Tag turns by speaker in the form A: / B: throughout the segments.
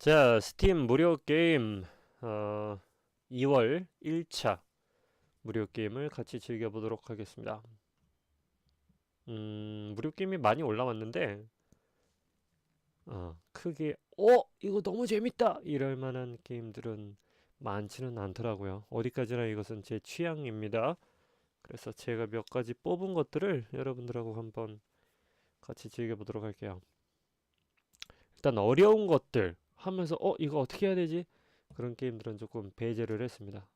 A: 자, 스팀 무료 게임 어, 2월 1차 무료 게임을 같이 즐겨보도록 하겠습니다. 음, 무료 게임이 많이 올라왔는데 어, 크게 어, 이거 너무 재밌다 이럴 만한 게임들은 많지는 않더라고요. 어디까지나 이것은 제 취향입니다. 그래서 제가 몇 가지 뽑은 것들을 여러분들하고 한번 같이 즐겨보도록 할게요. 일단 어려운 것들 하면서 어 이거 어떻게 해야 되지? 그런 게임들은 조금 배제를 했습니다.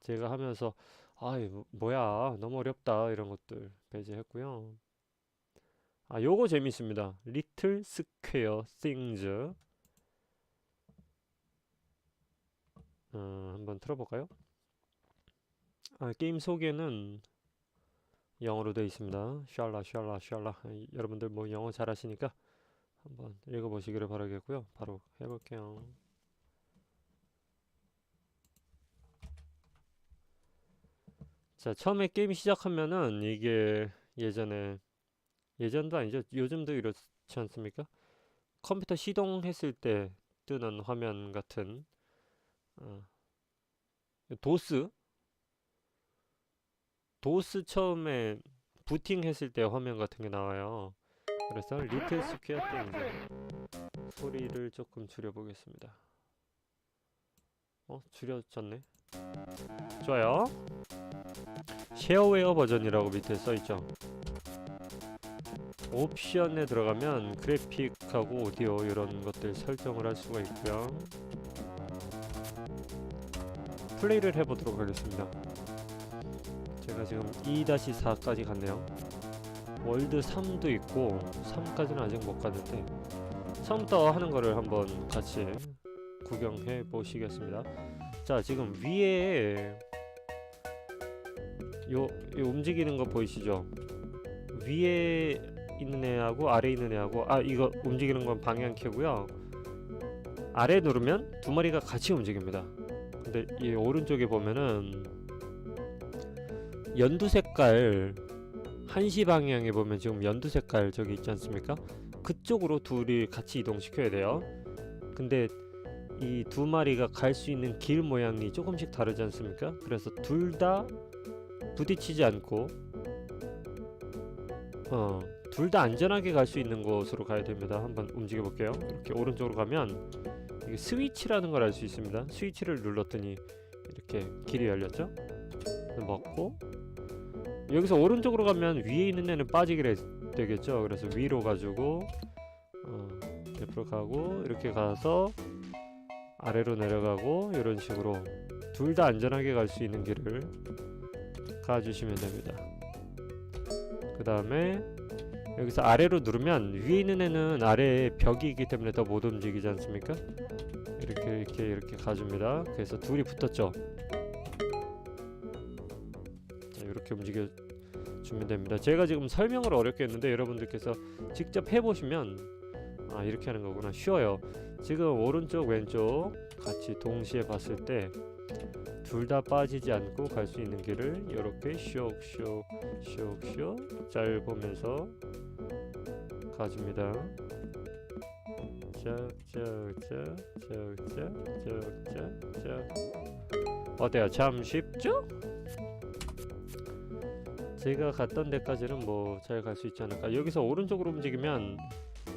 A: 제가 하면서 아 뭐야 너무 어렵다 이런 것들 배제했고요. 아 요거 재밌습니다. 리틀 스퀘어 띵즈 어, 한번 틀어볼까요? 아, 게임 소개는 영어로 되어 있습니다. 샬라 샬라 샬라 아, 여러분들 뭐 영어 잘하시니까 한번 읽어보시기를 바라겠고요. 바로 해볼게요. 자, 처음에 게임 시작하면은 이게 예전에 예전도 아니죠. 요즘도 이렇지 않습니까? 컴퓨터 시동했을 때 뜨는 화면 같은 어, 도스 도스 처음에 부팅했을 때 화면 같은 게 나와요. 그래서 리틀 스퀘어 땡즈 소리를 조금 줄여보겠습니다. 어? 줄여졌네. 좋아요. 쉐어웨어 버전이라고 밑에 써있죠. 옵션에 들어가면 그래픽하고 오디오 이런 것들 설정을 할 수가 있고요. 플레이를 해보도록 하겠습니다. 제가 지금 2-4까지 갔네요. 월드 3도 있고 3까지는 아직 못 갔는데 처음부터 하는 거를 한번 같이 구경해 보시겠습니다. 자 지금 위에 요, 요 움직이는 거 보이시죠? 위에 있는 애하고 아래 있는 애하고 아 이거 움직이는 건 방향키고요. 아래 누르면 두 마리가 같이 움직입니다. 근데 이 오른쪽에 보면은 연두 색깔 한시 방향에 보면 지금 연두 색깔 저기 있지 않습니까? 그쪽으로 둘이 같이 이동시켜야 돼요. 근데 이 두 마리가 갈 수 있는 길 모양이 조금씩 다르지 않습니까? 그래서 둘 다 부딪히지 않고 어, 둘 다 안전하게 갈 수 있는 곳으로 가야 됩니다. 한번 움직여 볼게요. 이렇게 오른쪽으로 가면 이게 스위치라는 걸 알 수 있습니다. 스위치를 눌렀더니 이렇게 길이 열렸죠? 먹고 여기서 오른쪽으로 가면 위에 있는 애는 빠지게 되겠죠. 그래서 위로 가지고 어, 옆으로 가고 이렇게 가서 아래로 내려가고 이런 식으로 둘 다 안전하게 갈 수 있는 길을 가주시면 됩니다. 그 다음에 여기서 아래로 누르면 위에 있는 애는 아래에 벽이 있기 때문에 더 못 움직이지 않습니까? 이렇게 이렇게 이렇게 가줍니다. 그래서 둘이 붙었죠. 이렇게 움직여 주면 됩니다. 제가 지금 설명을 어렵게 했는데 여러분들께서 직접 해보시면 아 이렇게 하는 거구나 쉬워요. 지금 오른쪽 왼쪽 같이 동시에 봤을 때 둘 다 빠지지 않고 갈 수 있는 길을 이렇게 잘 보면서 가줍니다. 짝짝짝짝짝짝짝 어때요? 참 쉽죠? 제가 갔던 데까지는 뭐 잘 갈 수 있지 않을까 여기서 오른쪽으로 움직이면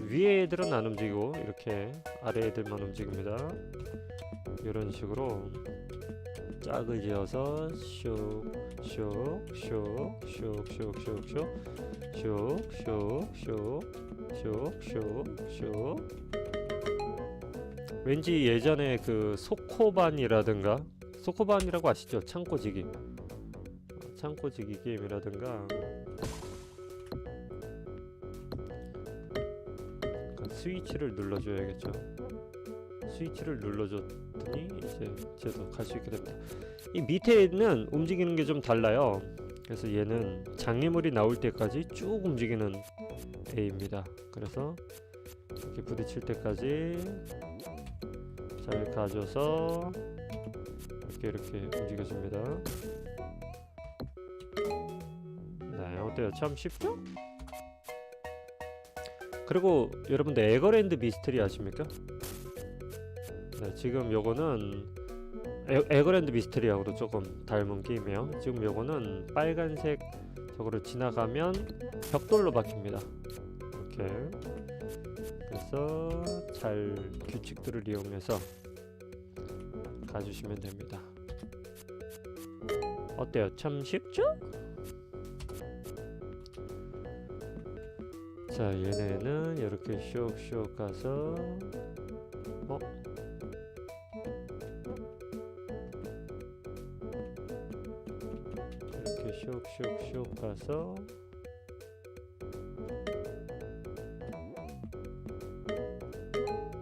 A: 위에 애들은 안 움직이고 이렇게 아래 애들만 움직입니다 이런 식으로 짝을 지어서 슉슉슉슉슉슉슉슉슉슉슉슉슉 왠지 예전에 그 소코반이라든가 소코반이라고 아시죠? 창고지기 창고 지기 게임이라든가. 약간 스위치를 눌러줘야겠죠? 스위치를 눌러줬더니 이제 쟤도 갈 수 있게 됩니다. 이 밑에는 움직이는 게 좀 달라요. 그래서 얘는 장애물이 나올 때까지 쭉 움직이는 A입니다. 그래서 이렇게 부딪힐 때까지 잘 가줘서 이렇게 이렇게 움직여줍니다 어때요? 참 쉽죠? 그리고 여러분들 에거랜드 미스터리 아십니까? 네, 지금 요거는 에, 에그랜드 미스테리하고도 조금 닮은 게임이에요. 지금 요거는 빨간색 저거를 지나가면 벽돌로 바뀝니다. 이렇게 그래서 잘 규칙들을 이용해서 가주시면 됩니다. 어때요? 참 쉽죠? 자 얘네는 이렇게 쇽쇽 가서 어? 이렇게 쇽쇽쇽 가서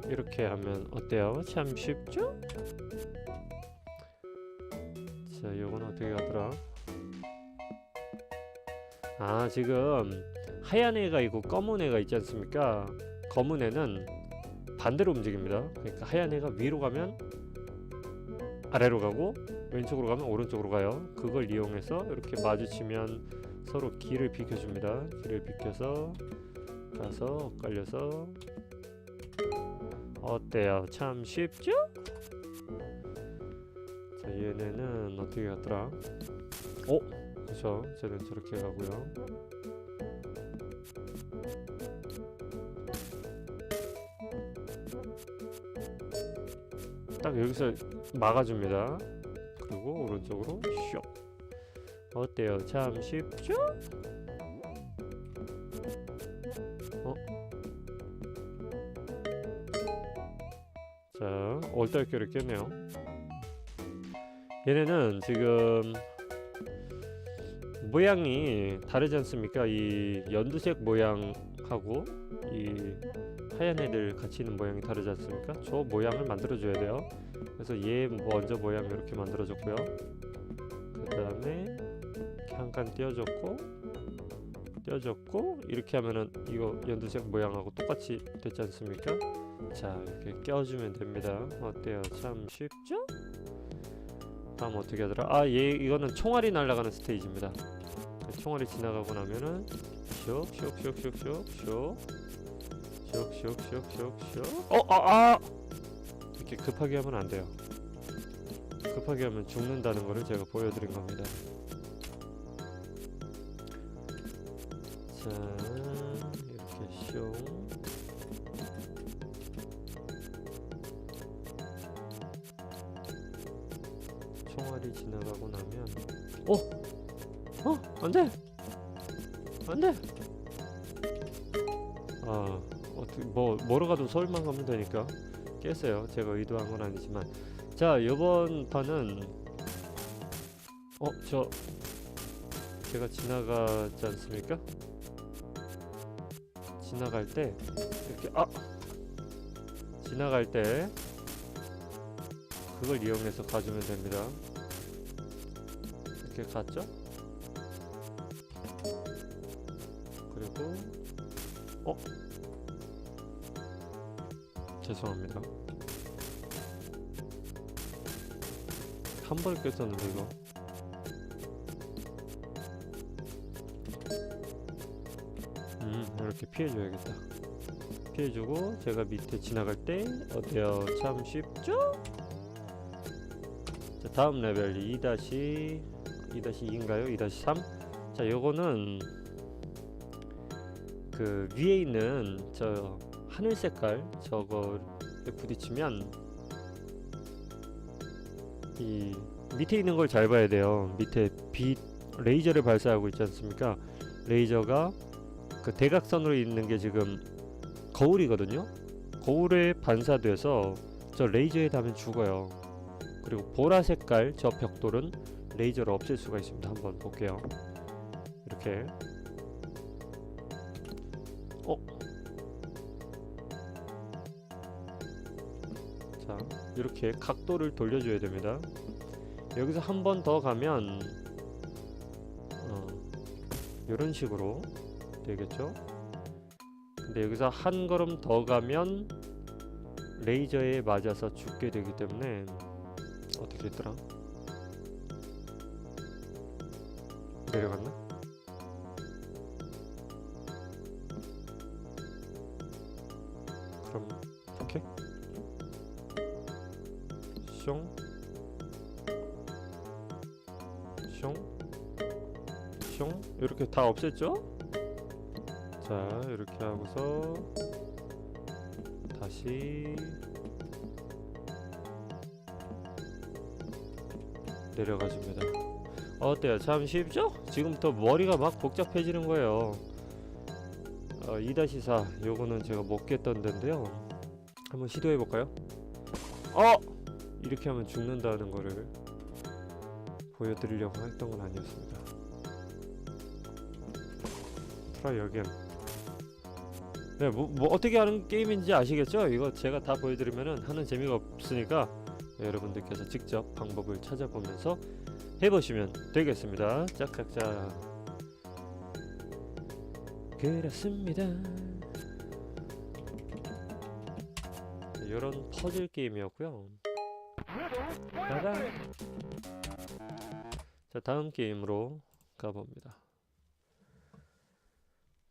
A: 이렇게 하면 어때요? 참 쉽죠? 자 요건 어떻게 가더라? 아 지금 하얀 애가 있고 검은 애가 있지 않습니까? 검은 애는 반대로 움직입니다. 그러니까 하얀 애가 위로 가면 아래로 가고 왼쪽으로 가면 오른쪽으로 가요. 그걸 이용해서 이렇게 마주치면 서로 길을 비켜줍니다. 길을 비켜서 가서 엇갈려서 어때요? 참 쉽죠? 자 얘네는 어떻게 갔더라? 오! 그렇죠. 쟤는 저렇게 가고요. 딱 여기서 막아줍니다. 그리고 오른쪽으로 슉. 어때요? 참 쉽죠? 어? 자, 얼떨결에 깼네요. 얘네는 지금 모양이 다르지 않습니까? 이 연두색 모양 하고 이 하얀 애들 같이 있는 모양이 다르지 않습니까? 저 모양을 만들어 줘야 돼요. 그래서 얘 먼저 모양 이렇게 만들어 줬고요. 그 다음에 이렇게 한 칸 띄워줬고 띄워줬고 이렇게 하면은 이거 연두색 모양하고 똑같이 됐지 않습니까? 자 이렇게 껴주면 됩니다. 어때요? 참 쉽죠? 다음 어떻게 하더라? 아얘 이거는 총알이 날아가는 스테이지입니다. 총알이 지나가고 나면은 슉슉슉슉슉슉 슉슉슉슉슉 어, 아, 아! 이렇게 급하게 하면 안 돼요. 급하게 하면 죽는다는 거를 제가 보여드린 겁니다. 자, 이렇게 슝. 총알이 지나가고 나면, 어, 어, 안 돼, 안 돼. 아, 어떻게 뭐 뭐로 가도 서울만 가면 되니까 깼어요. 제가 의도한 건 아니지만, 자 이번 판은 어 저 제가 지나가지 않습니까? 지나갈 때 이렇게 아 지나갈 때 그걸 이용해서 가주면 됩니다. 이렇게 갔죠? 죄송합니다. 한 번에 깼었는데 이거. 음 이렇게 피해줘야겠다. 피해주고 제가 밑에 지나갈 때 어때요? 참 쉽죠? 자 다음 레벨 2 다시 2 다시 2인가요? 2 다시 3. 자 요거는 그 위에 있는 저 하늘 색깔 저거에 부딪히면 이 밑에 있는 걸 잘 봐야 돼요. 밑에 빛 레이저를 발사하고 있지 않습니까? 레이저가 그 대각선으로 있는 게 지금 거울이거든요. 거울에 반사돼서 저 레이저에 닿으면 죽어요. 그리고 보라 색깔 저 벽돌은 레이저를 없앨 수가 있습니다. 한번 볼게요. 이렇게 이렇게 각도를 돌려줘야 됩니다. 여기서 한 번 더 가면 어, 이런 식으로 되겠죠? 근데 여기서 한 걸음 더 가면 레이저에 맞아서 죽게 되기 때문에 어떻게 했더라? 내려갔나? 이렇게 다 없앴죠? 자 이렇게 하고서 다시 내려가 줍니다. 어때요? 참 쉽죠? 지금부터 머리가 막 복잡해지는 거예요. 어, 2-4 요거는 제가 못 깼던 데인데요. 한번 시도해 볼까요? 어! 이렇게 하면 죽는다는 거를 보여드리려고 했던 건 아니었습니다. 트라이 어겐. 네, 뭐, 뭐 어떻게 하는 게임인지 아시겠죠? 이거 제가 다 보여드리면은 하는 재미가 없으니까 여러분들께서 직접 방법을 찾아보면서 해보시면 되겠습니다. 짝짝짝. 그렇습니다. 이런 퍼즐 게임이었고요. 자 다음 게임으로 가봅니다.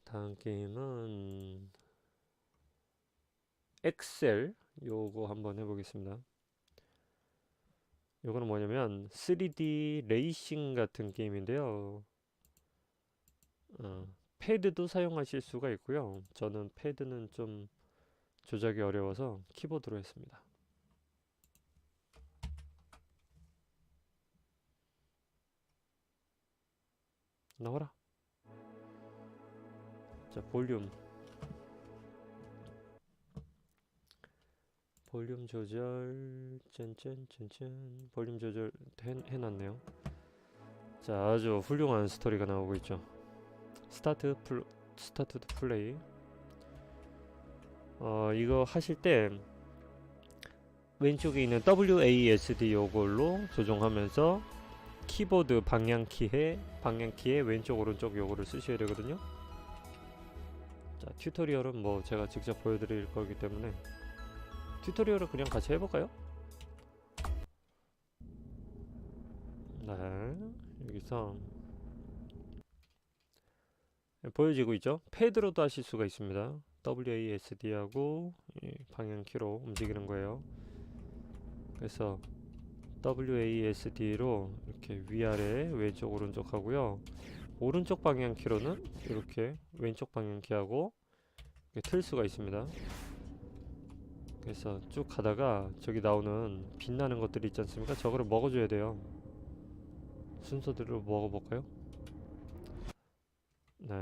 A: 다음 게임은 엑셀 요거 한번 해보겠습니다. 요거는 뭐냐면 3D 레이싱 같은 게임인데요. 어, 패드도 사용하실 수가 있고요. 저는 패드는 좀 조작이 어려워서 키보드로 했습니다. 나와라. 자, 볼륨. 볼륨 조절 짠짠짠짠 볼륨 조절 해, 해놨네요. 자 아주 훌륭한 스토리가 나오고 있죠. 스타트 플 스타트 투 플레이. 어 이거 하실 때 왼쪽에 있는 WASD 요걸로 조정하면서 키보드 방향키에 방향키에 왼쪽 오른쪽 요거를 쓰셔야 되거든요 자 튜토리얼은 뭐 제가 직접 보여드릴 거기 때문에 튜토리얼을 그냥 같이 해볼까요? 네 여기서 네, 보여지고 있죠? 패드로도 하실 수가 있습니다 WASD하고 방향키로 움직이는 거예요 그래서 WASD로 이렇게 위아래 왼쪽 오른쪽 하고요 오른쪽 방향 키로는 이렇게 왼쪽 방향 키하고 틀 수가 있습니다 그래서 쭉 가다가 저기 나오는 빛나는 것들이 있지 않습니까? 저거를 먹어줘야 돼요. 순서대로 먹어볼까요? 네.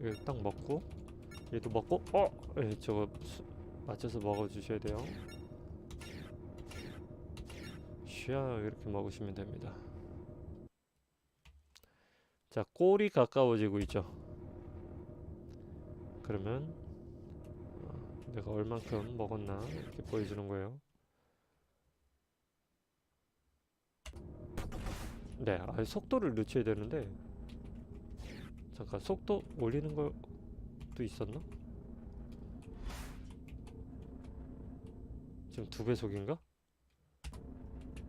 A: 이거 딱 먹고 얘도 먹고 어! 예, 저거 수, 맞춰서 먹어주셔야 돼요. 쉬야 이렇게 먹으시면 됩니다. 자, 골이 가까워지고 있죠. 그러면 내가 얼만큼 먹었나 이렇게 보여주는 거예요. 네, 아, 속도를 늦춰야 되는데 잠깐 속도 올리는 것도 있었나? 지금 두 배속인가?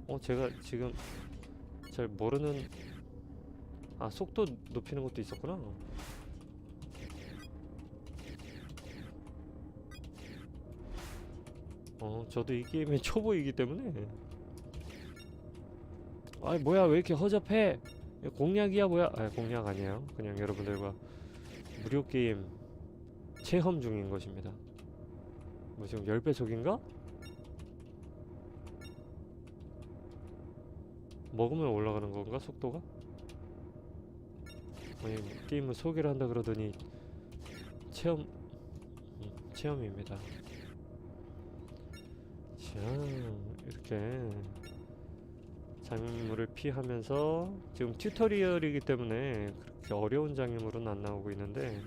A: 어, 제가 지금 잘 모르는 아 속도 높이는 것도 있었구나. 어, 저도 이 게임의 초보이기 때문에 아이 뭐야 왜 이렇게 허접해 공략이야 뭐야 아 공략 아니에요 그냥 여러분들과 무료 게임 체험 중인 것입니다 뭐 지금 10배 속인가? 먹으면 올라가는 건가 속도가? 게임을 소개를 한다 그러더니 체험 음, 체험입니다. 자 이렇게 장애물을 피하면서 지금 튜토리얼이기 때문에 그렇게 어려운 장애물은 안 나오고 있는데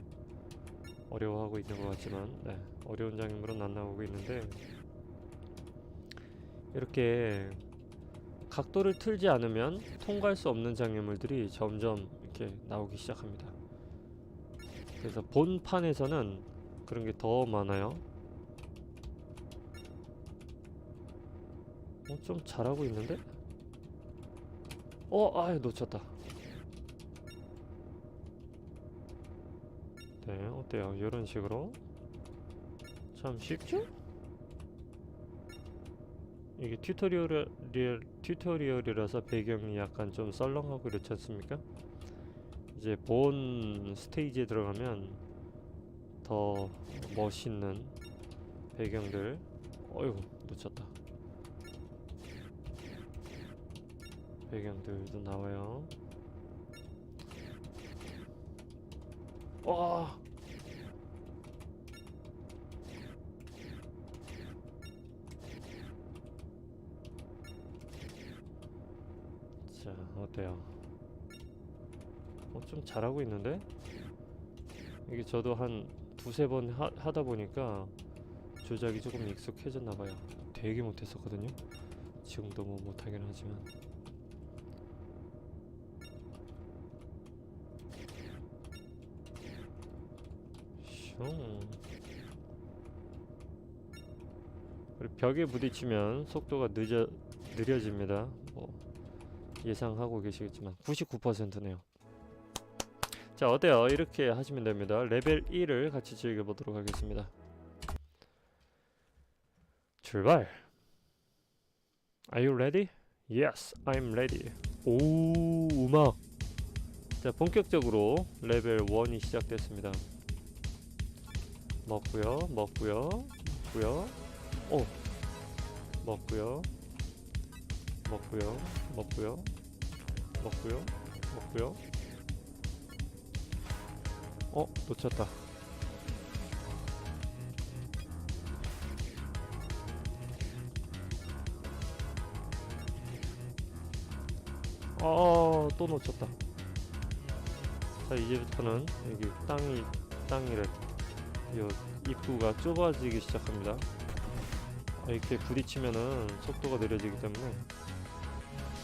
A: 어려워하고 있는 것 같지만 네, 어려운 장애물은 안 나오고 있는데 이렇게 각도를 틀지 않으면 통과할 수 없는 장애물들이 점점 이렇게 나오기 시작합니다. 그래서 본판에서는 그런 게 더 많아요. 어, 좀 잘하고 있는데? 어, 아, 놓쳤다. 네, 어때요? 이런 식으로 참 쉽죠? 이게 튜토리얼 튜토리얼이라서 배경이 약간 좀 썰렁하고 그렇지 않습니까? 이제 본 스테이지에 들어가면 더 멋있는 배경들. 어이구 놓쳤다. 배경들도 나와요. 와! 자 어때요 어, 좀 잘하고 있는데? 이게 저도 한 두세 번 하, 하다 보니까 조작이 조금 익숙해졌나 봐요. 되게 못했었거든요. 지금도 뭐 못하긴 하지만. 슝. 그리고 벽에 부딪히면 속도가 늦어 느려집니다. 뭐 예상하고 계시겠지만 99%네요 자 어때요? 이렇게 하시면 됩니다. 레벨 1을 같이 즐겨보도록 하겠습니다. 출발! Are you ready? Yes, I'm ready. 오 음악! 자 본격적으로 레벨 1이 시작됐습니다. 먹고요 먹고요 먹고요. 오! 먹고요 먹고요 먹고요 먹고요 먹고요. 어 놓쳤다. 어또 놓쳤다. 자 이제부터는 여기 땅이 땅이래. 요 입구가 좁아지기 시작합니다. 아, 이렇게 부딪히면은 속도가 느려지기 때문에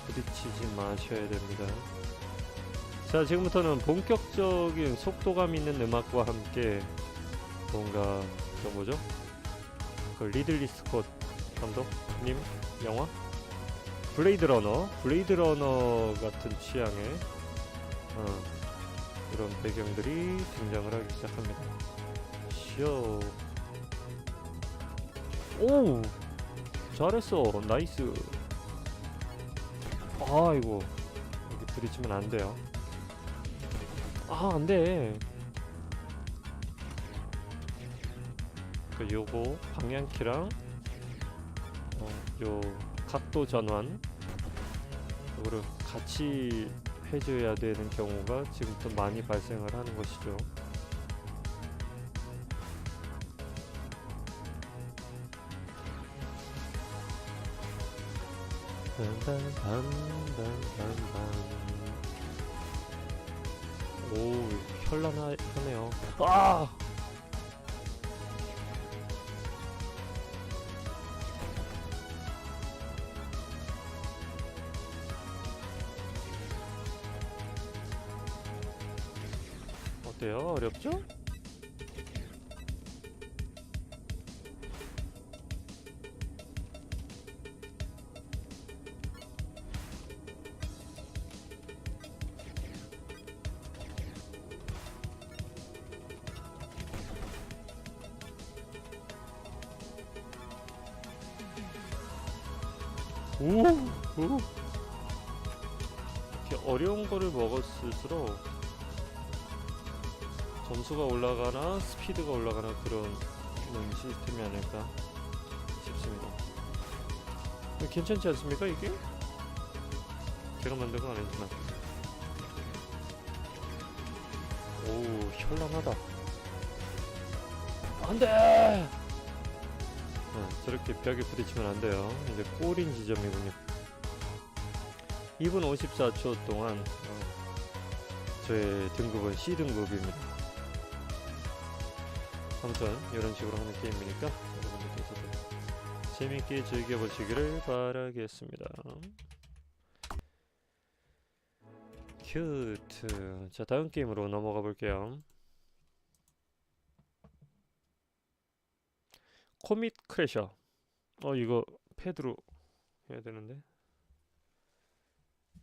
A: 부딪히지 마셔야 됩니다. 자, 지금부터는 본격적인 속도감 있는 음악과 함께 뭔가 저 뭐죠? 그 리들리 스콧 감독님 영화 블레이드 러너, 블레이드 러너 같은 취향의 어, 이런 배경들이 등장을 하기 시작합니다. 쇼. 오, 잘했어, 나이스. 아이고 여기 부딪히면 안 돼요. 아, 안 돼. 그 요거 방향키랑 어, 요 각도 전환 이거를 같이 해줘야 되는 경우가 지금부터 많이 발생을 하는 것이죠. 오 현란하네요. 아! 어때요? 어렵죠? 먹었을수록 점수가 올라가나 스피드가 올라가나 그런 음, 시스템이 아닐까 싶습니다. 괜찮지 않습니까 이게? 제가 만든 건 아니지만 오 현란하다. 안돼. 어, 저렇게 벽에 부딪히면 안 돼요. 이제 꼬린 지점이군요. 2분 54초 동안 어, 저의 등급은 C 등급입니다. 아무튼 이런 식으로 하는 게임이니까 여러분들께서도 재밌게 즐겨보시기를 바라겠습니다. 큐트. 자 다음 게임으로 넘어가 볼게요. 코밋 크래셔. 어 이거 패드로 해야 되는데.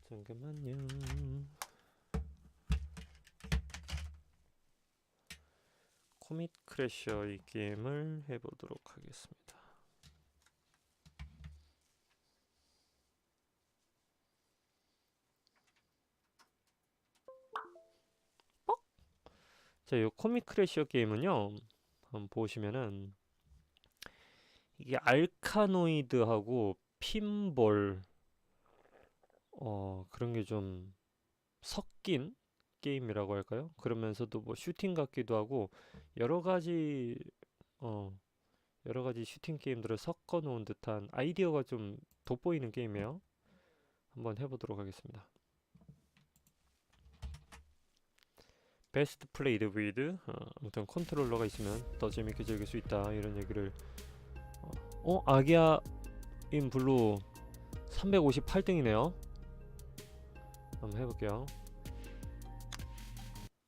A: 잠깐만요. 코믹 크래셔 이 게임을 해보도록 하겠습니다. 어? 자, 요 코밋 크래셔 게임은요. 한번 보시면은 이게 알카노이드하고 핀볼 어 그런 게 좀 섞인 게임이라고 할까요? 그러면서도 뭐 슈팅 같기도 하고 여러 가지 어 여러 가지 슈팅 게임들을 섞어 놓은 듯한 아이디어가 좀 돋보이는 게임이에요. 한번 해보도록 하겠습니다. 베스트 플레이드 위드 어, 아무튼 컨트롤러가 있으면 더 재밌게 즐길 수 있다 이런 얘기를 어, 어 아기야 인 블루 358등이네요 한번 해볼게요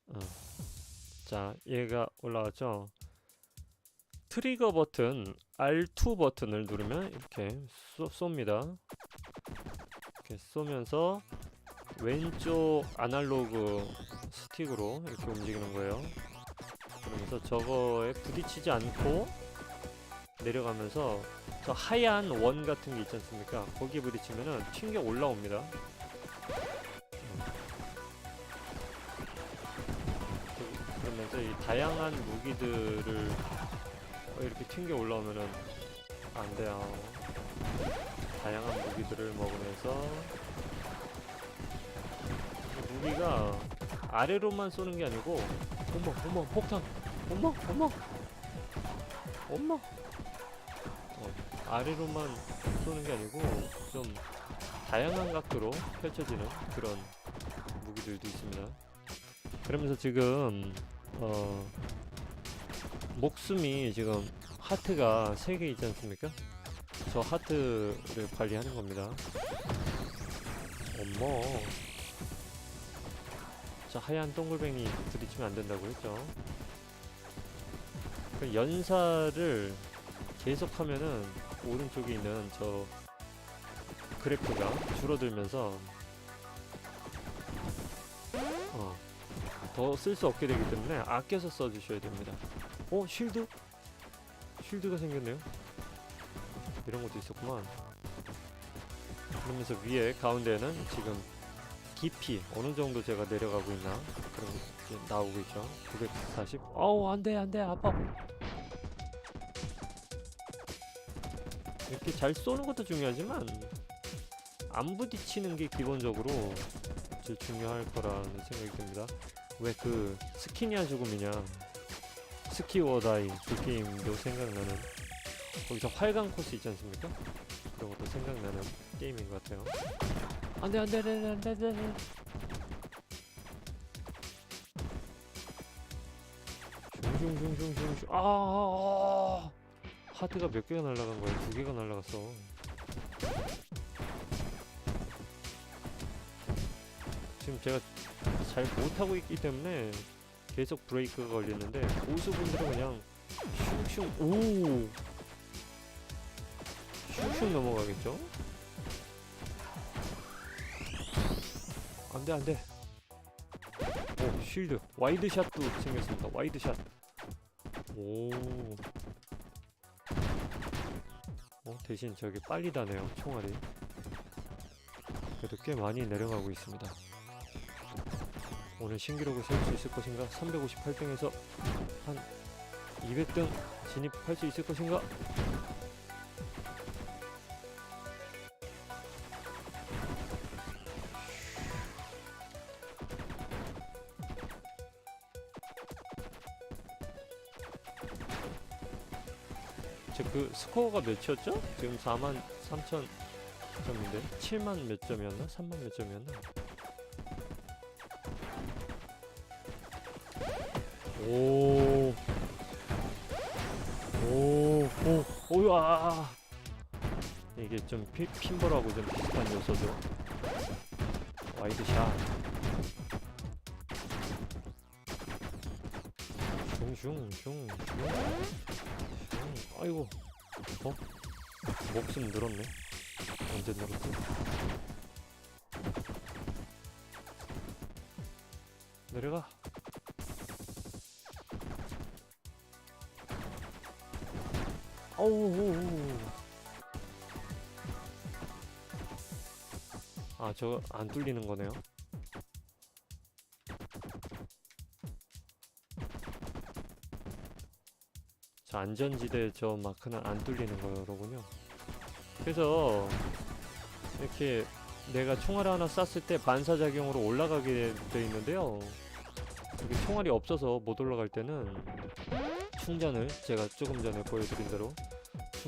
A: 어. 자 얘가 올라왔죠 트리거 버튼 R2 버튼을 누르면 이렇게 쏘, 쏩니다 이렇게 쏘면서 왼쪽 아날로그 스틱으로 이렇게 움직이는 거예요. 그러면서 저거에 부딪히지 않고 내려가면서 저 하얀 원 같은 게 있지 않습니까? 거기에 부딪히면은 튕겨 올라옵니다. 다양한 무기들을 어, 이렇게 튕겨 올라오면은 안 돼요. 다양한 무기들을 먹으면서 무기가 아래로만 쏘는 게 아니고 어머 어머 폭탄. 어머 어머 어머 어, 아래로만 쏘는 게 아니고 좀 다양한 각도로 펼쳐지는 그런 무기들도 있습니다. 그러면서 지금 어 목숨이 지금 하트가 3개 있지 않습니까? 저 하트를 관리하는 겁니다 어머 저 하얀 동글뱅이 부딪히면 안 된다고 했죠. 그 연사를 계속 하면은 오른쪽에 있는 저 그래프가 줄어들면서 어, 더 쓸 수 없게 되기 때문에 아껴서 써주셔야 됩니다. 어 쉴드? 쉴드가 생겼네요. 이런 것도 있었구만. 그러면서 위에 가운데는 지금 깊이 어느 정도 제가 내려가고 있나 그런 게 나오고 있죠 940 어우 안돼 안돼 아파 이렇게 잘 쏘는 것도 중요하지만 안 부딪히는 게 기본적으로 제일 중요할 거라는 생각이 듭니다 왜 그 스키니아 죽음이냐? 스키워다이 그 게임도 생각나는 거기서 활강 코스 있지 않습니까? 그런 것도 생각나는 게임인 것 같아요. 안돼 안돼 안돼 안돼 안돼. 안돼 슝슝슝슝슝. 아, 아, 아. 하트가 몇 개가 날라간 거야? 두 개가 날라갔어. 지금 제가 잘 못하고 있기 때문에 계속 브레이크가 걸리는데 고수분들은 그냥 슝슝 오! 슝슝 넘어가겠죠? 안돼 안돼. 오 쉴드. 와이드샷도 생겼습니다. 와이드샷. 오. 어, 대신 저기 빨리 다네요 총알이. 그래도 꽤 많이 내려가고 있습니다 오늘 신기록을 세울 수 있을 것인가 358등에서 한 200등 진입할 수 있을 것인가 제그 스코어가 몇이었죠? 지금 4만 3천 점인데 7만 몇 점이었나? 3만 몇 점이었나? 오. 오, 오, 오, 아. 이게 좀 피, 핀볼하고 좀 비슷한 요소죠. 와이드샷. 슝슝, 슝, 슝. 아이고 어? 목숨 늘었네 언제 늘었지? 내려가 어우 아 저 안 뚫리는 거네요 안전지대 저 마크는 안 뚫리는 거로군요. 그래서 이렇게 내가 총알을 하나 쐈을 때 반사작용으로 올라가게 돼 있는데요. 여기 총알이 없어서 못 올라갈 때는 충전을 제가 조금 전에 보여드린 대로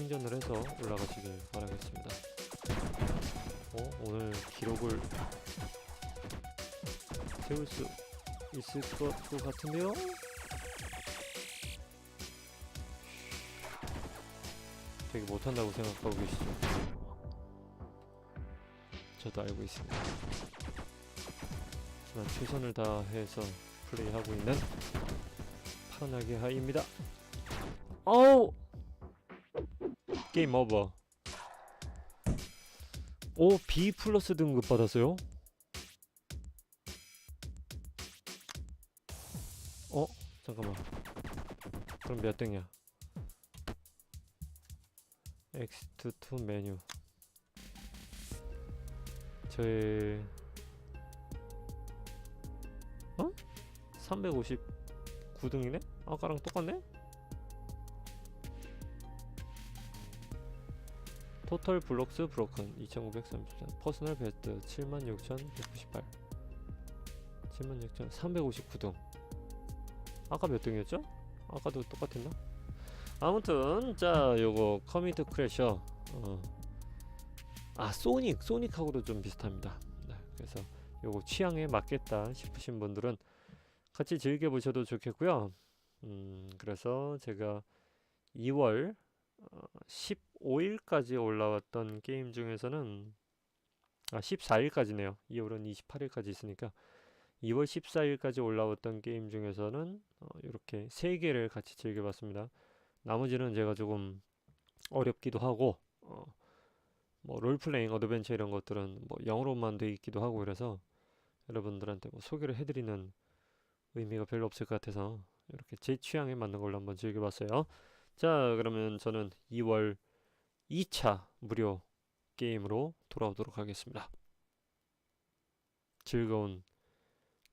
A: 충전을 해서 올라가시길 바라겠습니다. 어, 오늘 기록을 세울 수 있을 것 같은데요? 되게 못한다고 생각하고 계시죠? 저도 알고 있습니다. 하지만 최선을 다해서 플레이하고 있는 파란하게 하이입니다. 어우! 게임 오버. 오, B 플러스 등급 받았어요? 어? 잠깐만. 그럼 몇 등이야? 엑스트 투 메뉴. 저의 어? 359등이네? 아까랑 똑같네? 토털 블록스 브로큰 2934 퍼스널 베스트 76,198 76,359등 아까 몇 등이었죠? 아까도 똑같았나? 아무튼 자 요거 커미트 크래셔 어. 아 소닉 소닉하고도 좀 비슷합니다 네, 그래서 요거 취향에 맞겠다 싶으신 분들은 같이 즐겨보셔도 좋겠고요 음 그래서 제가 2월 어, 15일까지 올라왔던 게임 중에서는 아 14일까지네요 2월은 28일까지 있으니까 2월 14일까지 올라왔던 게임 중에서는 어, 이렇게 세 개를 같이 즐겨봤습니다 나머지는 제가 조금 어렵기도 하고 어, 뭐 롤플레잉 어드벤처 이런 것들은 뭐 영어로만 돼 있기도 하고 그래서 여러분들한테 뭐 소개를 해드리는 의미가 별로 없을 것 같아서 이렇게 제 취향에 맞는 걸로 한번 즐겨봤어요. 자 그러면 저는 2월 2차 무료 게임으로 돌아오도록 하겠습니다. 즐거운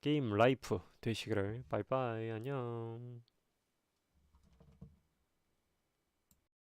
A: 게임 라이프 되시기를 바이바이 안녕